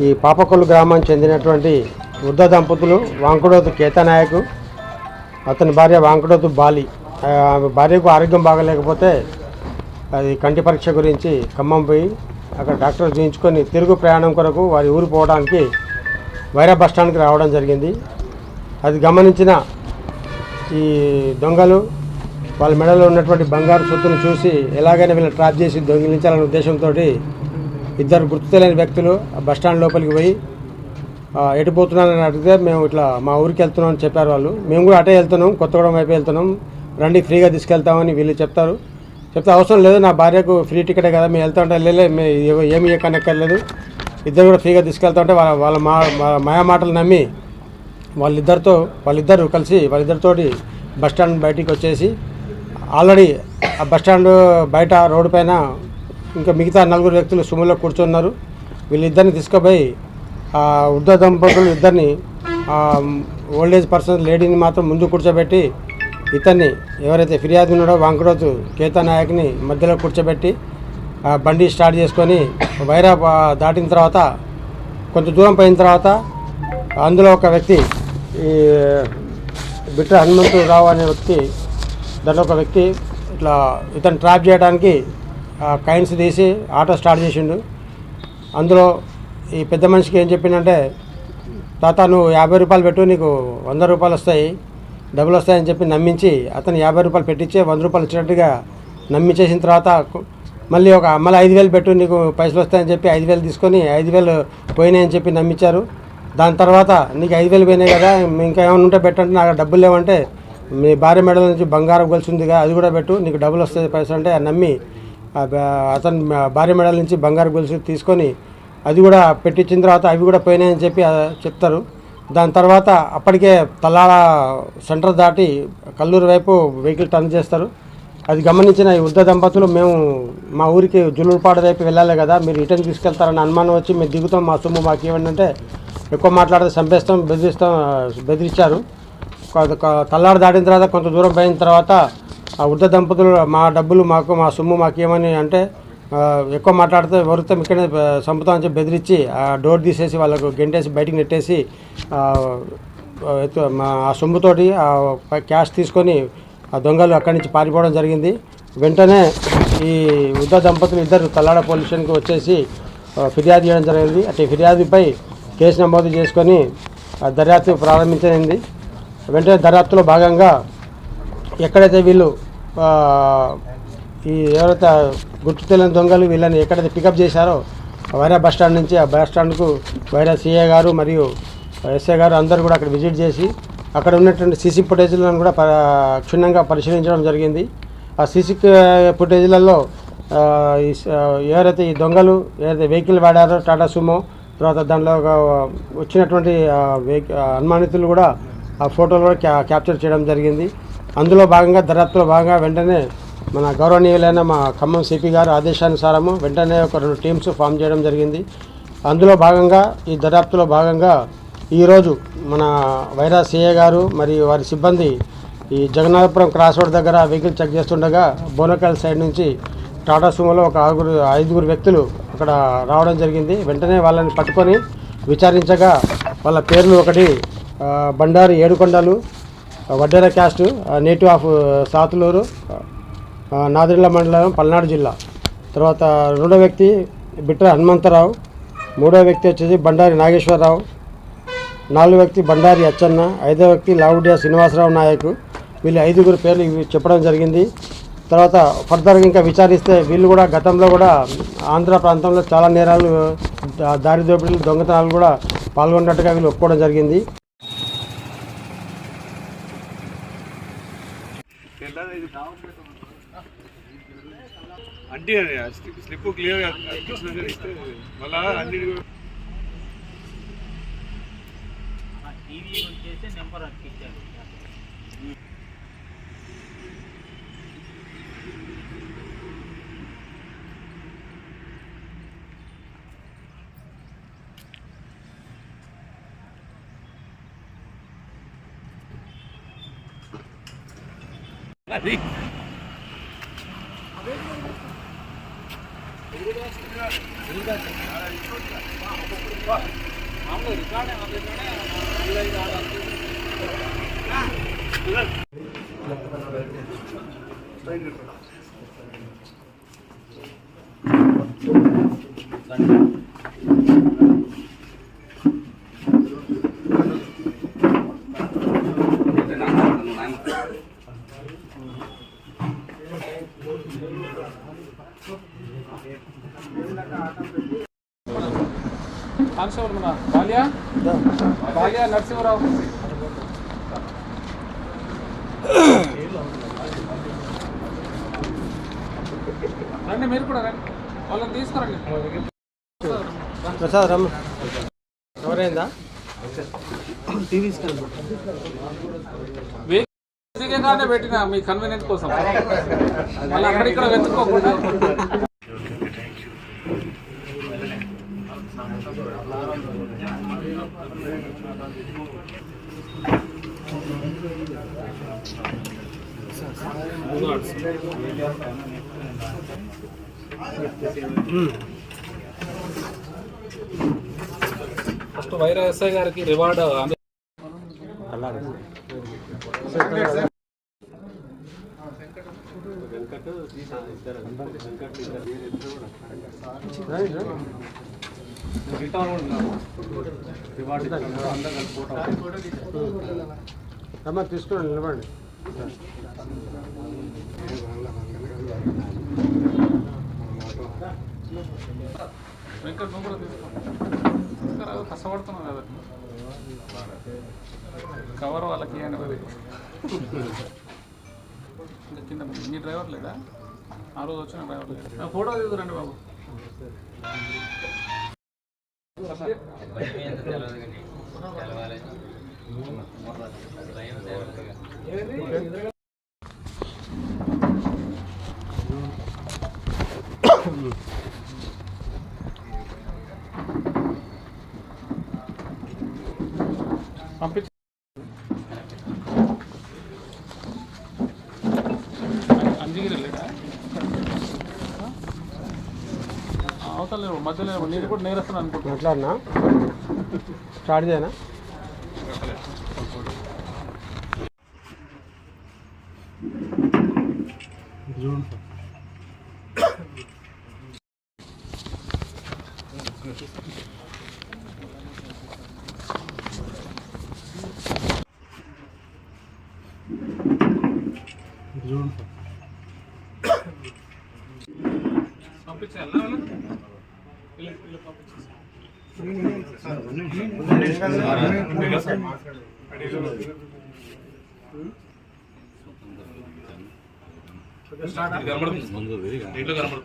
ఈ పాపకొల్లు గ్రామానికి చెందినటువంటి వృద్ధ దంపతులు వాంకుడోతు కేతనాయకు అతని భార్య వాంకుడోతు బాలి భార్యకు ఆరోగ్యం బాగలేకపోతే అది కంటి పరీక్ష గురించి ఖమ్మం పోయి అక్కడ డాక్టర్ చూయించుకొని తిరుగు ప్రయాణం కొరకు వారి ఊరు పోవడానికి వైరా బస్ స్టాండ్కి రావడం జరిగింది. అది గమనించిన ఈ దొంగలు వాళ్ళ మెడలో ఉన్నటువంటి బంగారు సొత్తును చూసి ఎలాగైనా వీళ్ళని ట్రాప్ చేసి దొంగిలించాలనే ఉద్దేశంతో ఇద్దరు గుర్తు తెలియని వ్యక్తులు బస్టాండ్ బస్ స్టాండ్ లోపలికి పోయి ఎటు పోతున్నానని అడిగితే మేము ఇట్లా మా ఊరికి వెళ్తున్నాం అని చెప్పారు వాళ్ళు. మేము కూడా అటే వెళ్తున్నాం కొత్తగూడెం వైపు వెళ్తున్నాం. రండి ఫ్రీగా తీసుకెళ్తామని వీళ్ళు చెప్తారు. చెప్తే అవసరం లేదు నా భార్యకు ఫ్రీ టికెటే కదా మేము వెళ్తా ఉంటే వెళ్ళలే మేము ఏమి ఏమీ ఇద్దరు కూడా ఫ్రీగా తీసుకెళ్తా ఉంటే వాళ్ళ వాళ్ళ మా మాయా మాటలు నమ్మి వాళ్ళిద్దరితో వాళ్ళిద్దరు కలిసి వాళ్ళిద్దరితోటి బస్ స్టాండ్ బయటికి వచ్చేసి ఆల్రెడీ ఆ బస్ స్టాండ్ బయట రోడ్డు పైన ఇంకా మిగతా నలుగురు వ్యక్తులు సుమలో కూర్చున్నారు. వీళ్ళిద్దరిని తీసుకుపోయి వృద్ధ దంపతులు ఇద్దరిని ఓల్డ్ ఏజ్ పర్సన్ లేడీని మాత్రం ముందు కూర్చోబెట్టి ఇతన్ని ఎవరైతే ఫిర్యాదు ఉన్నాడో వాంకరోజు కేతా నాయక్ని మధ్యలో కూర్చోబెట్టి ఆ బండి స్టార్ట్ చేసుకొని వైరా దాటిన తర్వాత కొంత దూరం పోయిన తర్వాత అందులో ఒక వ్యక్తి ఈ బిట్ర హనుమంతు రావు అనే వ్యక్తి దాంట్లో ఒక వ్యక్తి ఇట్లా ఇతను ట్రాప్ చేయడానికి కైన్స్ తీసి ఆటో స్టార్ట్ చేసిండు. అందులో ఈ పెద్ద మనిషికి ఏం చెప్పిందంటే తాత నువ్వు యాభై రూపాయలు పెట్టు నీకు వంద రూపాయలు వస్తాయి డబ్బులు వస్తాయని చెప్పి నమ్మించి అతను యాభై రూపాయలు పెట్టించే వంద రూపాయలు ఇచ్చినట్టుగా నమ్మించేసిన తర్వాత మళ్ళీ ఒక మళ్ళీ ఐదు వేలు పెట్టు నీకు పైసలు వస్తాయని చెప్పి ఐదు వేలు తీసుకొని ఐదు వేలు పోయినాయని చెప్పి నమ్మించారు. దాని తర్వాత నీకు ఐదు వేలు పోయినాయి కదా ఇంకా ఏమైనా ఉంటే పెట్టండి నాకు డబ్బులు లేవంటే మీ భార్య మెడల నుంచి బంగారం గొలుసుందిగా అది కూడా పెట్టు నీకు డబ్బులు వస్తాయి పైసలు అంటే నమ్మి అతను భార్య మెడల నుంచి బంగారు గొలుసు తీసుకొని అది కూడా పెట్టించిన తర్వాత అవి కూడా పోయినాయని చెప్పి చెప్తారు. దాని తర్వాత అప్పటికే తల్లాడ సెంటర్ దాటి కల్లూరు వైపు వెహికల్ టర్న్ చేస్తారు. అది గమనించిన ఈ వృద్ధ దంపతులు మేము మా ఊరికి జులుపాడు వైపు వెళ్ళాలి కదా మీరు రిటర్న్ తీసుకెళ్తారని అనుమానం వచ్చి మేము దిగుతాం మా సొమ్ము మాకు ఏమంటే అంటే ఎక్కువ మాట్లాడితే చంపేస్తాం బెదిరిస్తాం బెదిరించారు తల్లాడు దాటిన తర్వాత కొంత దూరం పోయిన తర్వాత ఆ వృద్ధ దంపతులు మా డబ్బులు మాకు మా సొమ్ము మాకు ఏమని అంటే ఎక్కువ మాట్లాడితే ఎవరితో ఇక్కడే చంపుతామని చెప్పి బెదిరించి ఆ డోర్ తీసేసి వాళ్ళకు గెంటేసి బయటికి నెట్టేసి ఆ, మా ఆ సొమ్ముతోటి ఆ క్యాష్ తీసుకొని ఆ దొంగలు అక్కడి నుంచి పారిపోవడం జరిగింది. వెంటనే ఈ వృద్ధ దంపతులు ఇద్దరు తల్లాడ పోలీస్ స్టేషన్కి వచ్చేసి ఫిర్యాదు చేయడం జరిగింది. అటు ఫిర్యాదుపై కేసు నమోదు చేసుకొని ఆ దర్యాప్తు ప్రారంభించింది వెంటనే దర్యాప్తులో భాగంగా ఎక్కడైతే వీళ్ళు ఈ ఎవరైతే గుర్తు తెలియని దొంగలు వీళ్ళని ఎక్కడైతే పికప్ చేశారో వైరా బస్ స్టాండ్ నుంచి ఆ బస్ స్టాండ్కు వైరా సీఏ గారు మరియు ఎస్ఏ గారు అందరూ కూడా అక్కడ విజిట్ చేసి అక్కడ ఉన్నటువంటి సీసీ ఫుటేజ్లను కూడా క్షుణ్ణంగా పరిశీలించడం జరిగింది. ఆ సీసీ ఫుటేజ్లలో ఈ ఎవరైతే ఈ దొంగలు ఏదైతే వెహికల్ వాడారో టాటా సుమో తర్వాత దాంట్లో ఒక వచ్చినటువంటి ఆ, అనుమానితులు కూడా ఆ ఫోటోలు కూడా క్యాప్చర్ చేయడం జరిగింది. అందులో భాగంగా దర్యాప్తులో భాగంగా వెంటనే మన గౌరవనీయులైన మా ఖమ్మం సిపి గారు ఆదేశానుసారము వెంటనే ఒక రెండు టీమ్స్ ఫామ్ చేయడం జరిగింది. అందులో భాగంగా ఈ దర్యాప్తులో భాగంగా ఈరోజు మన వైరా సిఏ గారు మరియు వారి సిబ్బంది ఈ జగన్నాథపురం క్రాస్ రోడ్ దగ్గర వెహికల్ చెక్ చేస్తుండగా బోనకల్ సైడ్ నుంచి టాటా సుమోలో ఒక ఆరుగురు ఐదుగురు వ్యక్తులు అక్కడ రావడం జరిగింది. వెంటనే వాళ్ళని పట్టుకొని విచారించగా వాళ్ళ పేర్లు ఒకటి Bandaru Yedukondalu Vaddera caste native of Sathuluru ఆ, మండలం పల్నాడు జిల్లా. తర్వాత రెండో వ్యక్తి బిట్ర హనుమంతరావు మూడో వ్యక్తి వచ్చేసి బండారి నాగేశ్వరరావు నాలుగో వ్యక్తి బండారి అచ్చన్న ఐదో వ్యక్తి లావుడియా శ్రీనివాసరావు నాయకు. వీళ్ళు ఐదుగురు పేర్లు ఇవి చెప్పడం జరిగింది. తర్వాత ఫర్దర్గా ఇంకా విచారిస్తే వీళ్ళు కూడా గతంలో కూడా ఆంధ్ర ప్రాంతంలో చాలా నేరాలు దారి దోపిడీలు దొంగతనాలు కూడా పాల్గొన్నట్టుగా వీళ్ళు ఒప్పుకోవడం జరిగింది. అంటే స్లిప్ క్లియర్ ఇస్తే మళ్ళా అన్ని టీవీ వచ్చేసి నెంబర్ అతికిచ్చారు అది. మామూలు రికార్డే కానిస్టేబుల్ మన బాల్యా? బాల్యా నరసింహరావు? రండి మీరు కూడా రండి. వాళ్ళని తీసుకురండి. ప్రసాద్ రమ్మ. ఎవరైందా? వేగంగానే పెట్టిన మీ కన్వీనియంట్ కోసం. మళ్ళీ అక్కడిక్కడ వెతుక్కోకుండా. ఫస్ట్ వైరా ఎస్ఐ గారికి రివార్డ్ తీసుకుని నిలబడండి. వెంకట్ నువ్వు కూడా తీసుకో. తీసుకురా, కష్టపడుతున్నావు కదా. కవర్ వాళ్ళకి ఇవ్వండి కింద మీ డ్రైవర్ లేడా ఆ రోజు వచ్చిన డ్రైవర్ లేడా ఫోటో తీసుకురండి బాబు. పంపించి అంజగిరి లేడా మధ్యలో. నేను కూడా నేరస్తాను అనుకుంటున్నాను మాట్లాడినా స్టార్ట్ చేయనా పంపించాలి వెళ్ళాలి? పంపించేసి. కనబడుతుంది. ముందు దీంట్లో కనబడుతుంది.